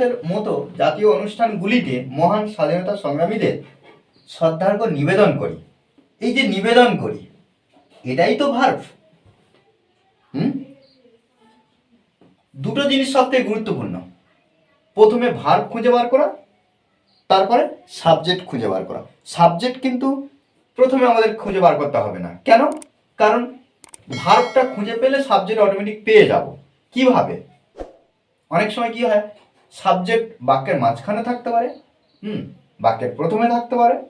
দিবসের মতো জাতীয় অনুষ্ঠানগুলিতে মহান স্বাধীনতা সংগ্রামীদের শ্রদ্ধার্ঘ্য নিবেদন করি। এই যে নিবেদন করি, এটাই তো ভার্ভ হুম? দুটো জিনিস সবথেকে গুরুত্বপূর্ণ। প্রথমে ভার্ব খুঁজে বার করা, তারপরে সাবজেক্ট খুঁজে বার করা। সাবজেক্ট কিন্তু প্রথমে আমাদের খুঁজে বার করতে হবে না। কেন? কারণ ভার্বটা খুঁজে পেলে সাবজেক্ট অটোমেটিক পেয়ে যাব। কীভাবে? অনেক সময় কি হয় সাবজেক্ট বাক্যের মাঝখানে থাকতে পারে, হুম, বাক্যের প্রথমে থাকতে পারে,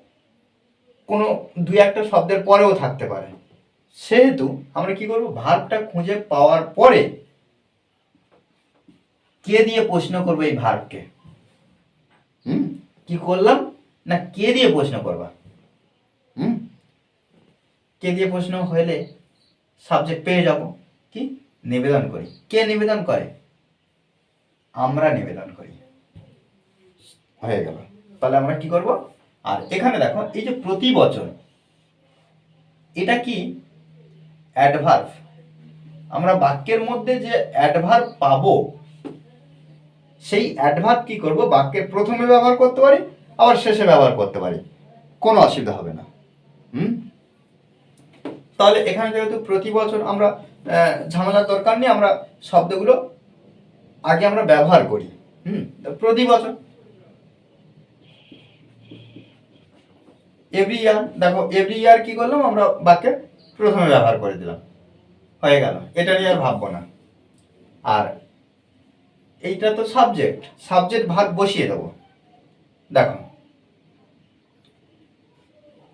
কোনো দুই একটা শব্দের পরেও থাকতে পারে। সেহেতু আমরা কি করব? ভার্বটা খুঁজে পাওয়ার পরে কে দিয়ে প্রশ্ন করব এই ভার্বকে? হুম, কি করলাম? না, কে দিয়ে প্রশ্ন করবা? হুম, কে দিয়ে প্রশ্ন হলে সাবজেক্ট পেয়ে যাব? কি? নিবেদন করি। কে নিবেদন করে? আমরা নিবেদন করি। হয়ে গেল। তাহলে আমরা কি করব? আর এখানে দেখো, এই যে প্রতি বছর এটা কি? অ্যাডভার্ব আমরা বাক্যের মধ্যে যে অ্যাডভার্ব পাবো, সেই অ্যাডভার্ব কি করব? বাক্যের প্রথমে ব্যবহার করতে পারি, আবার শেষে ব্যবহার করতে পারি। কোনো অসুবিধা হবে না। হুম? তাহলে এখানে যেহেতু প্রতি বছর আমরা ঝামেলার দরকার নেই, আমরা শব্দগুলো আগে আমরা ব্যবহার করি, হুম, প্রতি বছর। এভরি ইয়ার দেখো এভরি ইয়ার কি করলাম, আমরা বাক্যে প্রথমে ব্যবহার করে দিলাম। হয়ে গেল, এটা নিয়ে আর ভাববো না। আর এইটা তো সাবজেক্ট সাবজেক্ট ভাগ বসিয়ে দেবো। দেখো।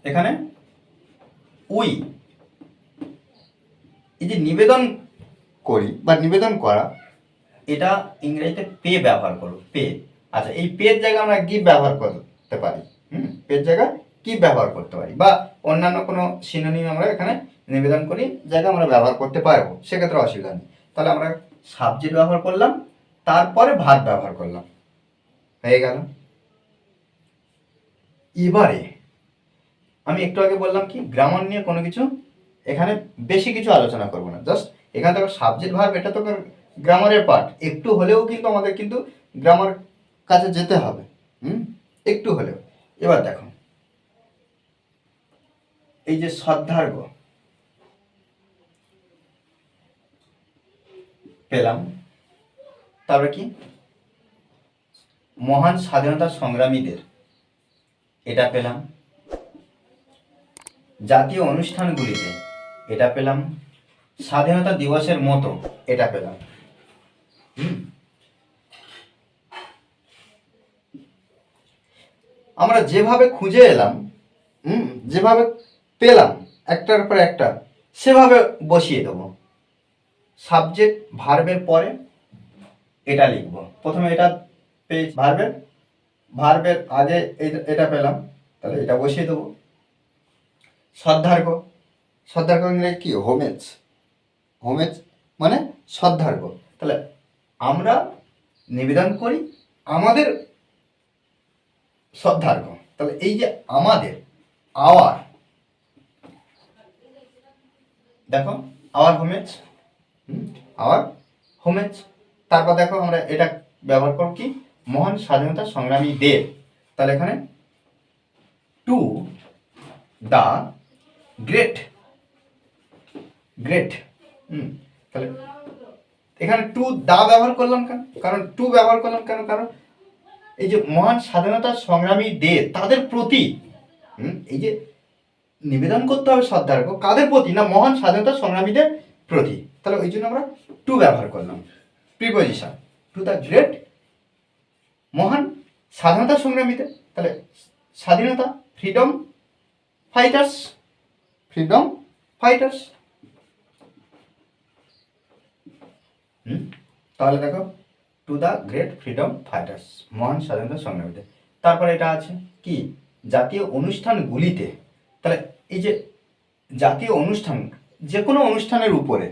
এখানে উই এই যে নিবেদন করি বা নিবেদন করা এটা ইংরেজিতে পে ব্যবহার করো, পে। আচ্ছা এই পের জায়গায় আমরা গিভ ব্যবহার করতে পারি, হুম? পের জায়গায় কি ব্যবহার করতে পারি বা অন্যান্য কোনো সিনোনিম আমরা এখানে নিবেদন করি, জায়গা আমরা ব্যবহার করতে পারব, সেক্ষেত্রে অসুবিধা নেই। তাহলে আমরা সাবজেক্ট ব্যবহার করলাম, তারপরে ভাত ব্যবহার করলাম। হয়ে গেল। এবারে আমি একটু আগে বললাম কি গ্রামার নিয়ে কোনো কিছু এখানে বেশি কিছু আলোচনা করব না জাস্ট এখানে দেখো সাবজেক্ট ভার্ব এটা তো গ্রামারের পার্ট একটু হলেও কিন্তু আমাদের কিন্তু গ্রামার কাছে যেতে হবে। হুম? একটু হলেও। এবার দেখো। এই যে শ্রদ্ধার্ঘ পেলাম। তারপরে কি? মহান স্বাধীনতা সংগ্রামীদের। এটা পেলাম। জাতীয় অনুষ্ঠানগুলিতে। এটা পেলাম। স্বাধীনতা দিবসের মতো। এটা পেলাম। আমরা যেভাবে খুঁজে এলাম, হুম, যেভাবে পেলাম, একটার পর একটা, সেভাবে বসিয়ে দেবো। সাবজেক্ট ভার্বের পরে এটা লিখব। প্রথমে এটা পেজ ভার্বের ভার্বের আগে এটা পেলাম, তাহলে এটা বসিয়ে দেবো। শ্রদ্ধার্ঘ শ্রদ্ধার্ঘ ইংরেজি কি? হোমেজ। হোমেজ মানে শ্রদ্ধার্ঘ তাহলে আমরা নিবেদন করি, আমাদের শ্রদ্ধার্ঘ তাহলে এই যে আমাদের আওয়ার দেখো আওয়ার হোমেজ আওয়ার হোমেজ তারপর দেখো আমরা এটা ব্যবহার করব কি? মহান স্বাধীনতা সংগ্রামীদের তাহলে এখানে to the great great hmm, তাহলে এখানে টু দা ব্যবহার করলাম কেন? কারণ টু ব্যবহার করলাম কেন? কারণ এই যে মহান স্বাধীনতা সংগ্রামীদের তাদের প্রতি এই যে নিবেদন করতে হবে শ্রদ্ধার্ঘ কাদের প্রতি? না মহান স্বাধীনতা সংগ্রামীদের প্রতি। তাহলে ওই জন্য আমরা টু ব্যবহার করলাম। প্রিপোজিশন টু দ্য গ্রেট মহান স্বাধীনতা সংগ্রামীদের তাহলে স্বাধীনতা freedom fighters freedom fighters hmm তাহলে দেখো to the great freedom fighters মহান স্বাধীনতা সংগ্রামীদের। তারপরে এটা আছে কি? জাতীয় অনুষ্ঠানগুলিতে, তাহলে এই যে জাতীয় অনুষ্ঠান যে কোনো অনুষ্ঠানের উপরে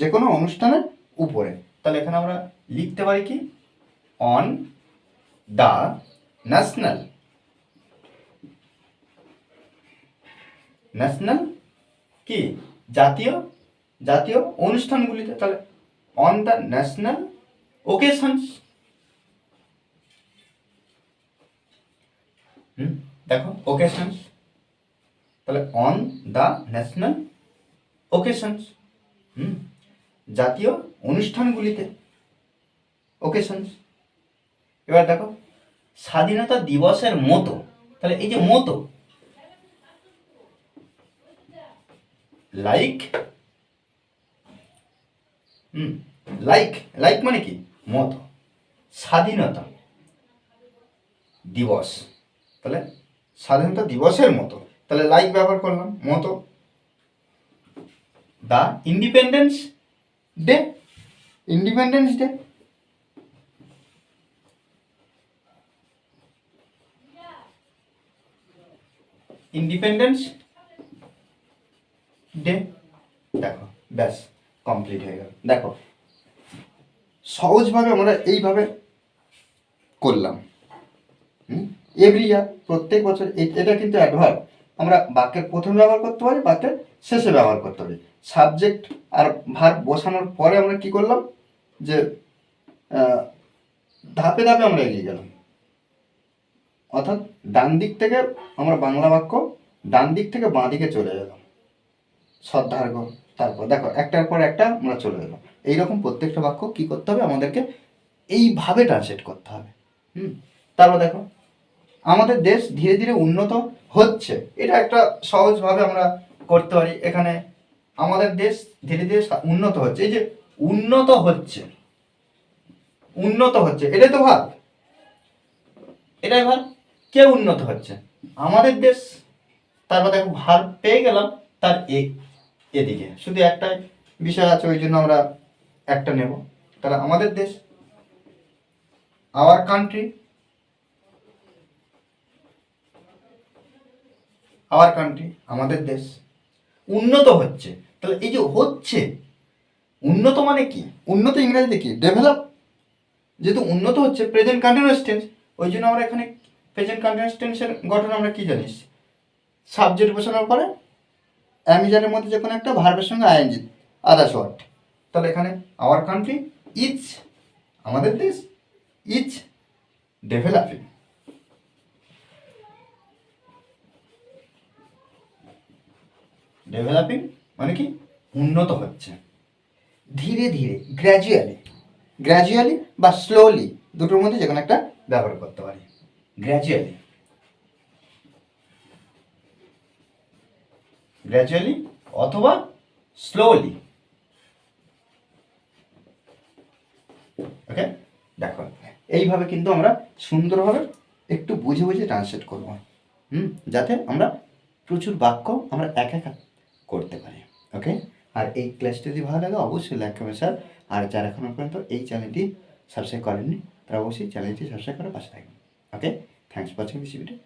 যে কোনো অনুষ্ঠানের উপরে, তাহলে এখানে আমরা লিখতে পারি কি? অন দ্য ন্যাশনাল ন্যাশনাল কি? জাতীয় জাতীয় অনুষ্ঠানগুলিতে, তাহলে on the national occasions hmm, দেখো ওকেশনস তাহলে on the national occasions hmm, জাতীয় অনুষ্ঠানগুলিতে ওকেশনস এবার দেখো, স্বাধীনতা দিবসের মতো, তাহলে এই যে মতো লাইক হুম লাইক লাইক মানে কি? মতো, স্বাধীনতা দিবস। তাহলে স্বাধীনতা দিবসের মতো। তাহলে লাইক ব্যবহার করলাম, মতো। The independence day independence day independence day দেখো, ব্যাস কমপ্লিট হয়ে গেল। দেখো সহজভাবে আমরা এইভাবে করলাম। এভরি ইয়ার প্রত্যেক বছর এটা কিন্তু অ্যাডভার্ব আমরা বাক্যের প্রথমে ব্যবহার করতে পারি, বাক্যের শেষে ব্যবহার করতে পারি। সাবজেক্ট আর ভার বসানোর পরে আমরা কি করলাম? যে ধাপে ধাপে আমরা এগিয়ে গেলাম। অর্থাৎ ডান দিক থেকে আমরা বাংলা বাক্য ডান দিক থেকে বাঁ দিকে চলে গেলাম শ্রদ্ধার্ঘ তারপর দেখো, একটার পর একটা আমরা চলে গেলাম এইরকম প্রত্যেকটা বাক্য কি করতে হবে? আমাদেরকে এইভাবে ট্রান্সলেট করতে হবে। হুম? তারপর দেখো, আমাদের দেশ ধীরে ধীরে উন্নত হচ্ছে। এটা একটা সহজভাবে আমরা করতে পারি। এখানে আমাদের দেশ ধীরে ধীরে উন্নত হচ্ছে। এই যে উন্নত হচ্ছে উন্নত হচ্ছে, এটাই তো ভাব এটাই ভাব কে উন্নত হচ্ছে? আমাদের দেশ। তারপর দেখো, ভার পেয়ে গেলাম তার এদিকে। শুধু একটাই বিষয় আছে, ওই জন্য আমরা একটা নেব। তাহলে আমাদের দেশ আওয়ার কান্ট্রি আওয়ার কান্ট্রি আমাদের দেশ উন্নত হচ্ছে। তাহলে এই যে হচ্ছে, উন্নত মানে কি? উন্নত ইংরেজিতে কি? ডেভেলপ যেহেতু উন্নত হচ্ছে প্রেজেন্ট কন্টিনিউয়াস টেন্স ওই জন্য আমরা এখানে প্রেজেন্ট কন্টিনিউয়াস টেন্সের গঠন আমরা কি জানিস সাবজেক্ট বসানোর পরে অ্যামিজানের মধ্যে যে কোনো একটা ভার্বের সঙ্গে আইএনজি আদার্স ওয়ার্ড তাহলে এখানে আওয়ার কান্ট্রি ইজ আমাদের দেশ ইজ ডেভেলপিং ডেভেলপিং মানে কি? উন্নত হচ্ছে। ধীরে ধীরে গ্র্যাজুয়ালি গ্র্যাজুয়ালি বা স্লোলি দুটোর মধ্যে যে কোনো একটা ব্যবহার করতে পারি। গ্র্যাজুয়ালি গ্র্যাজুয়ালি অথবা স্লোলি ওকে দেখো, এইভাবে কিন্তু আমরা সুন্দরভাবে একটু বুঝে বুঝে ট্রান্সলেট করব। হুম? যাতে আমরা প্রচুর বাক্য আমরা এক একা করতে পারি। ওকে আর এই ক্লাসটি যদি ভালো লাগে, অবশ্যই লাইক করবেন স্যার আর যারা এখনও পর্যন্ত এই চ্যানেলটি সাবস্ক্রাইব করেননি, তারা অবশ্যই চ্যানেলটি সাবস্ক্রাইব করে পাশে থাকবেন। Okay thanks for watching this video